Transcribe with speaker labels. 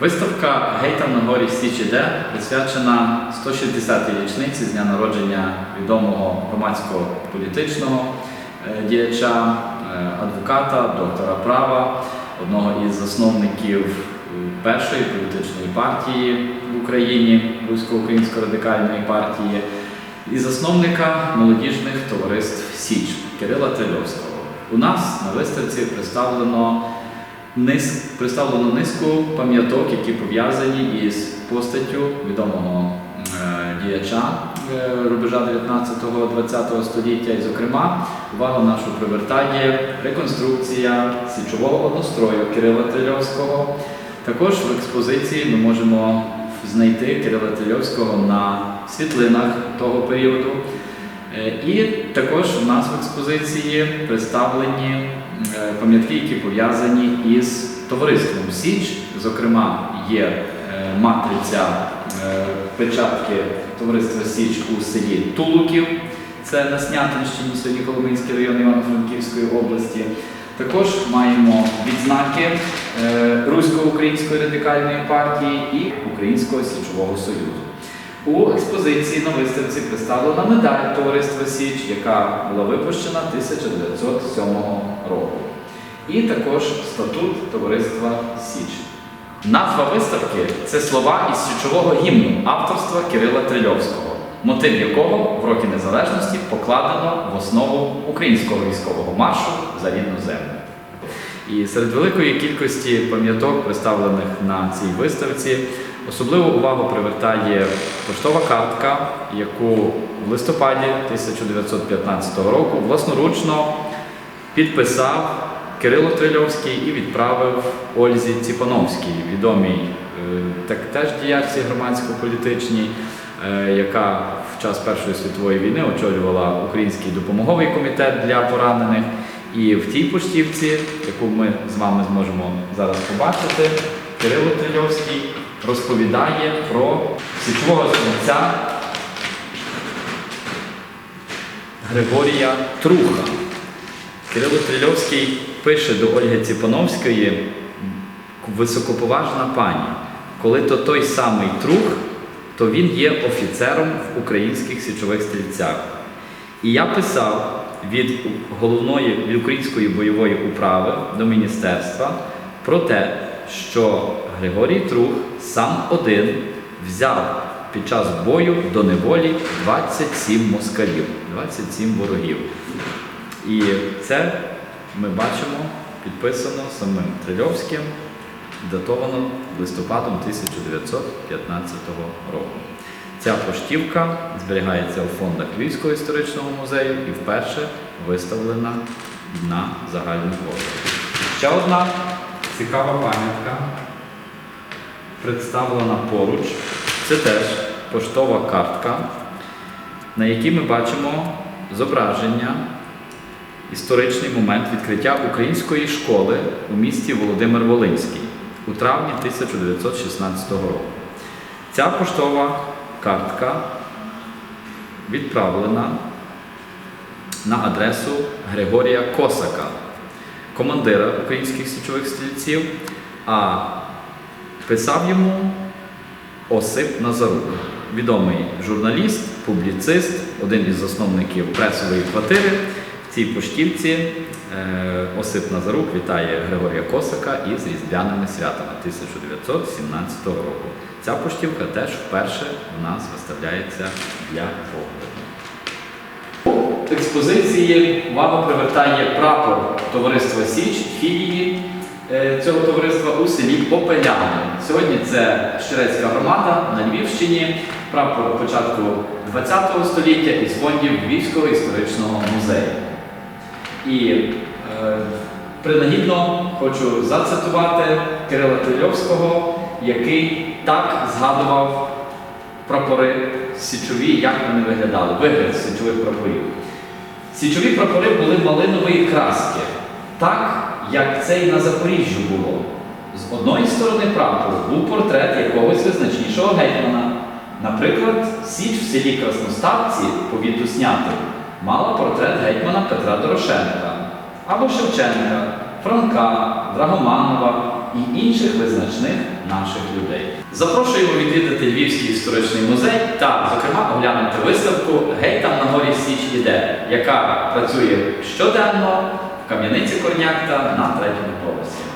Speaker 1: Виставка Гейтам на горі Січ іде присвячена 160-й річниці з дня народження відомого громадського політичного е, діяча, е, адвоката, доктора права, одного із засновників е, першої політичної партії в Україні, Русько-Української радикальної партії, і засновника молодіжних товариств Січ Кирила Трильовського. У нас на виставці представлено Низ, представлено низку пам'яток, які пов'язані із постаттю відомого е, діяча е, рубежа 19-20 століття. І, зокрема, увагу нашу привертає реконструкція січового однострою Кирила Трильовського. Також в експозиції ми можемо знайти Кирила Трильовського на світлинах того періоду. Е, І також у нас в експозиції представлені пам'ятки, які пов'язані із товариством Січ. Зокрема, є е, матриця е, печатки товариства Січ у селі Тулуків, це на Снятинщині, сьогодні Коломийський район Івано-Франківської області. Також маємо відзнаки е, Русько-Української радикальної партії і Українського січового союзу. У експозиції на виставці представлена медаль Товариства Січ, яка була випущена 1907 року. І також статут Товариства Січ. Назва виставки це слова із січового гімну авторства Кирила Трильовського, мотив якого в роки незалежності покладено в основу українського військового маршу за рідну землю. І серед великої кількості пам'яток, представлених на цій виставці, особливу увагу привертає поштова картка, яку в листопаді 1915 року власноручно підписав Кирило Трильовський і відправив Ользі Ціпановській, відомій е, так теж діячці громадсько-політичній, е, яка в час Першої світової війни очолювала Український допомоговий комітет для поранених. І в тій поштівці, яку ми з вами зможемо зараз побачити, Кирило Трильовський розповідає про січового стрільця Григорія Труха. Кирило Трильовський пише до Ольги Ціпановської високоповажна пані. Коли то той самий Трух, то він є офіцером в українських січових стрільцях. І я писав від головної від української бойової управи до міністерства про те, що Григорій Трух сам один взяв під час бою до неволі 27 москалів, 27 ворогів. І це ми бачимо підписано самим Трильовським, датовано листопадом 1915 року. Ця поштівка зберігається у фондах Львівського історичного музею і вперше виставлена на загальну площу. Ще одна цікава пам'ятка представлена поруч. Це теж поштова картка, на якій ми бачимо зображення, історичний момент відкриття української школи у місті Володимир Волинський у травні 1916 року. Ця поштова картка відправлена на адресу Григорія Косака, командира українських січових стрільців, а писав йому Осип Назарук, відомий журналіст, публіцист, один із засновників пресової квартири. В цій поштівці е, Осип Назарук вітає Григорія Косака із різдвяними святами 1917 року. Ця поштівка теж вперше в нас виставляється для погляду. Експозиції увагу привертає прапор товариства Січ філії е, цього товариства у селі Попеляни. Сьогодні це Щерецька громада на Львівщині, прапор початку ХХ століття із фондів Львівського історичного музею. І е, принагідно хочу зацитувати Кирила Трильовського, який так згадував прапори січові, як вони виглядали, вигляд січових прапорів. Січові прапори були малинової краски, так як це і на Запоріжжю було. З одної сторони прапору був портрет якогось визначнішого гетьмана. Наприклад, Січ в селі Красноставці, повіту Снятин, мала портрет гетьмана Петра Дорошенка або Шевченка, Франка, Драгоманова, і інших визначних наших людей. Запрошуємо відвідати Львівський історичний музей та, зокрема, оглянути виставку Гей там на горі Січ іде, яка працює щоденно в кам'яниці Корнякта на третьому поверсі.